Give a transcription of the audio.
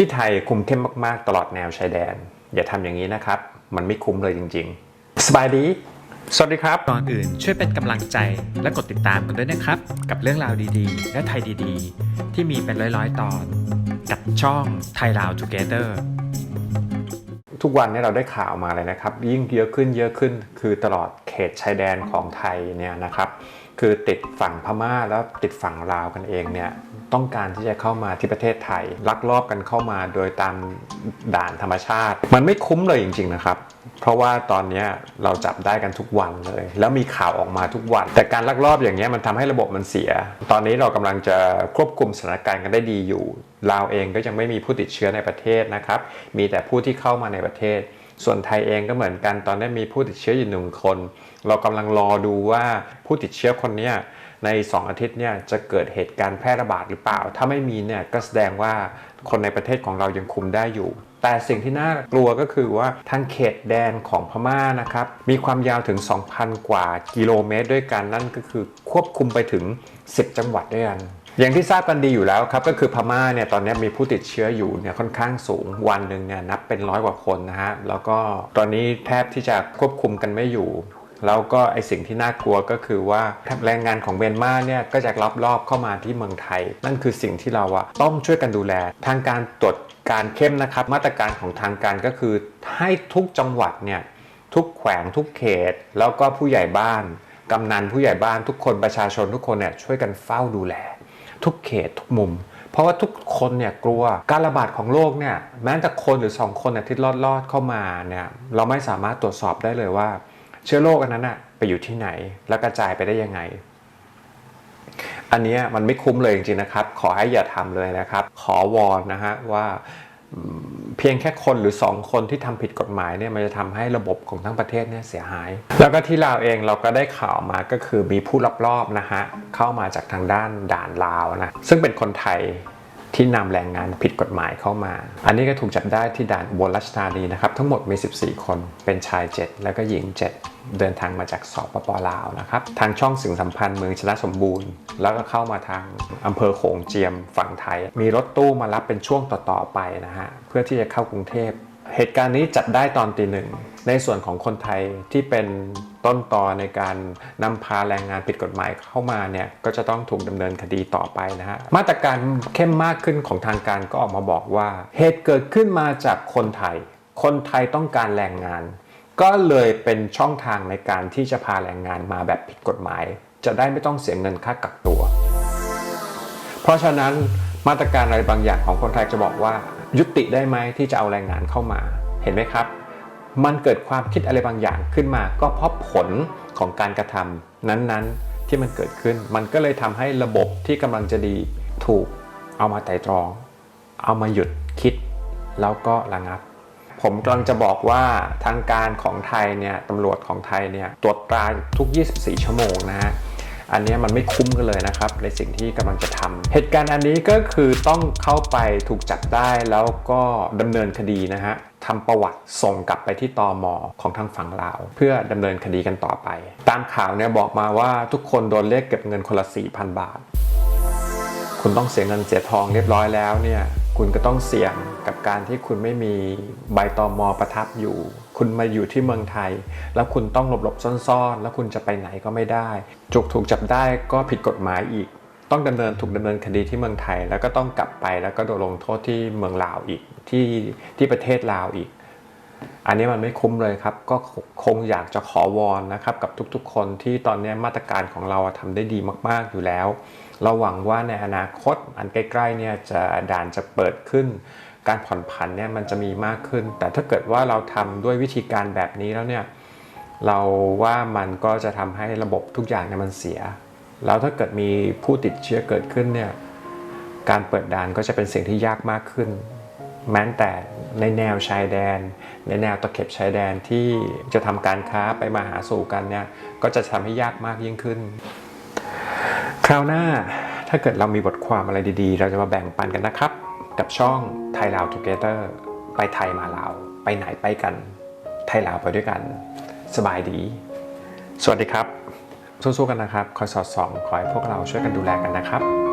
ที่ไทยคุมเข้มมากๆ ตลอดแนวชายแดน อย่าทำอย่างนี้นะครับ มันไม่คุ้มเลยจริง ๆ สบายดี สวัสดีครับ ก่อนอื่นช่วยเป็นกำลังใจและกดติดตามกันด้วยนะครับ กับเรื่องราวดีๆ และไทยดีๆ ที่มีเป็นร้อยๆ ตอน กับช่องไทยลาว Together ทุกวันนี้เราได้ข่าวมาเลยนะครับ ยิ่งเยอะขึ้นเยอะขึ้นคือตลอดเขตชายแดนของไทยเนี่ยนะครับ คือติดฝั่งพม่าแล้วติดฝั่งลาวกันเองเนี่ยต้องการที่จะเข้ามาที่ประเทศไทย ลักลอบกันเข้ามาโดยตามด่านธรรมชาติ มันไม่คุ้มเลยจริง ๆ นะครับ เพราะว่าตอนนี้เราจับได้กันทุกวันเลย แล้วมีข่าวออกมาทุกวัน แต่การลักลอบอย่างเงี้ยมันทำให้ระบบมันเสีย ตอนนี้เรากำลังจะควบคุมสถานการณ์กันได้ดีอยู่ลาวเองก็ยังไม่มีผู้ติดเชื้อในประเทศนะครับมีแต่ผู้ที่เข้ามาในประเทศ ส่วนไทยเองก็เหมือนกันตอนนี้มีผู้ติดเชื้ออยู่หนึ่งคน เรากำลังรอดูว่าผู้ติดเชื้อคนนี้ใน 2 อาทิตย์เนี่ยจะเกิดเหตุการณ์แพร่ระบาดหรือเปล่า ถ้าไม่มีเนี่ยก็แสดงว่าคนในประเทศของเรายังคุมได้อยู่ แต่สิ่งที่น่ากลัวก็คือว่าทางเขตแดนของพม่านะครับ มีความยาวถึง 2,000 กว่ากิโลเมตรด้วยกันนั่นก็คือควบคุมไปถึง 10 จังหวัดด้วยกัน อย่างที่ทราบกันดีอยู่แล้วครับก็คือพม่าเนี่ยตอนนี้มีผู้ติดเชื้ออยู่เนี่ยค่อนข้างสูงวันหนึ่งเนี่ยนับเป็นร้อยกว่าคนนะฮะแล้วก็ตอนนี้แทบที่จะควบคุมกันไม่อยู่แล้วก็ไอสิ่งที่น่ากลัวก็คือว่าแรงงานของเมียนมาเนี่ยก็จะลับลอบเข้ามาที่เมืองไทย นั่นคือสิ่งที่เราอะต้องช่วยกันดูแล ทางการตรวจการเข้มนะครับ มาตรการของทางการก็คือให้ทุกจังหวัดเนี่ยทุกแขวงทุกเขต แล้วก็ผู้ใหญ่บ้านกำนันผู้ใหญ่บ้านทุกคนประชาชนทุกคนเนี่ยช่วยกันเฝ้าดูแล ทุกเขตทุกมุม เพราะว่าทุกคนเนี่ยกลัวการระบาดของโรคเนี่ยแม้แต่คนหรือ 2 คนเนี่ยที่รอดลอดเข้ามาเนี่ยเราไม่สามารถตรวจสอบได้เลยว่า เชื้อโรคอันนั้นอะไปอยู่ที่ไหนแล้วกระจายไปได้ยังไง อันนี้มันไม่คุ้มเลยจริงๆนะครับ ขอให้อย่าทำเลยนะครับ ขอวอนนะฮะว่า เพียงแค่คนหรือ 2 คนที่ทำผิดกฎหมายเนี่ยมันจะทำให้ระบบของทั้งประเทศเนี่ยเสียหาย แล้วก็ที่ลาวเองเราก็ได้ข่าวมาก็คือมีผู้ลับลอบนะฮะเข้ามาจากทางด้านด่านลาวนะซึ่งเป็นคนไทย ที่นำแรงงานผิดกฎหมายเข้ามา อันนี้ก็ถูกจับได้ที่ด่านบลราชธานีนะครับ ทั้งหมดมี 14 คน เป็นชาย 7 แล้วก็หญิง 7 เดินทางมาจากสปปลาวนะครับ ทางช่องสิ่งสัมพันธ์เมืองชนะสมบูรณ์ แล้วก็เข้ามาทางอำเภอโขงเจียมฝั่งไทย มีรถตู้มารับเป็นช่วงต่อๆไปนะฮะ เพื่อที่จะเข้ากรุงเทพ เหตุการณ์นี้จัดได้ตอนตีหนึ่ง ในส่วนของคนไทยที่เป็นต้นตอในการนำพาแรงงานผิดกฎหมายเข้ามาเนี่ยก็จะต้องถูกดำเนินคดีต่อไปนะฮะมาตรการเข้มมากขึ้นของทางการก็ออกมาบอกว่า เหตุเกิดขึ้นมาจากคนไทย คนไทยต้องการแรงงาน ก็เลยเป็นช่องทางในการที่จะพาแรงงานมาแบบผิดกฎหมาย จะได้ไม่ต้องเสียเงินค่ากักตัว เพราะฉะนั้นมาตรการอะไรบางอย่างของคนไทยจะบอกว่า ยุติได้ไหมที่จะเอาแรงงานเข้ามาเห็นไหมครับ มันเกิดความคิดอะไรบางอย่างขึ้นมา ก็เพราะผลของการกระทำนั้นๆที่มันเกิดขึ้น มันก็เลยทำให้ระบบที่กำลังจะดีถูกเอามาไต่ตรอง เอามาหยุดคิดแล้วก็ระงับ ผมกำลังจะบอกว่าทางการของไทยเนี่ยตำรวจของไทยเนี่ยตรวจตราทุก 24 ชั่วโมงนะฮะอันนี้มันไม่คุ้มกันเลยนะครับ ในสิ่งที่กำลังจะทำเหตุการณ์อันนี้ก็คือต้องเข้าไปถูกจับได้แล้วก็ดำเนินคดีนะฮะ ทำประวัติส่งกลับไปที่ตอมอของทางฝั่งลาว เพื่อดำเนินคดีกันต่อไป ตามข่าวเนี่ยบอกมาว่าทุกคนโดนเรียกเก็บเงินคนละ 4,000 บาท คุณต้องเสียเงินเสียทองเรียบร้อยแล้วเนี่ยคุณก็ต้องเสี่ยงกับการที่คุณไม่มีใบตอมอประทับอยู่ คุณมาอยู่ที่เมืองไทย แล้วคุณต้องหลบหลบๆซ่อนๆ แล้วคุณจะไปไหนก็ไม่ได้จุกถูกจับได้ก็ผิดกฎหมายอีก ต้องดำเนินถูกดำเนินคดีที่เมืองไทย แล้วก็ต้องกลับไปแล้วก็โดนลงโทษที่เมืองลาวอีกที่ที่ประเทศลาวอีก อันนี้มันไม่คุ้มเลยครับ ก็คงอยากจะขอวอนนะครับ กับทุกๆ คนที่ตอนนี้มาตรการของเราทำได้ดีมาก ๆอยู่แล้ว เราหวังว่าในอนาคตอันใกล้ๆเนี่ยจะด่านจะเปิดขึ้น การผ่อนผันเนี่ยมันจะมีมากขึ้น แต่ถ้าเกิดว่าเราทำด้วยวิธีการแบบนี้แล้วเนี่ยเราว่ามันก็จะทำให้ระบบทุกอย่างเนี่ยมันเสีย แล้วถ้าเกิดมีผู้ติดเชื้อเกิดขึ้นเนี่ยการเปิดด่านก็จะเป็นสิ่งที่ยากมากขึ้น แม้แต่ในแนวชายแดน ในแนวตะเข็บชายแดนที่จะทำการค้าไปมาหาสู่กันเนี่ยก็จะทำให้ยากมากยิ่งขึ้น คราวหน้าถ้าเกิดเรามีบทความอะไรดีๆ เราจะมาแบ่งปันกันนะครับ กับช่องไทยลาว Together ไปไทยมาลาวไปไหนไปกัน ไทยลาวไปด้วยกัน สบายดี สวัสดีครับ สู้ๆกันนะครับ คอยสอดส่อง ขอให้พวกเราช่วยกันดูแลกันนะครับ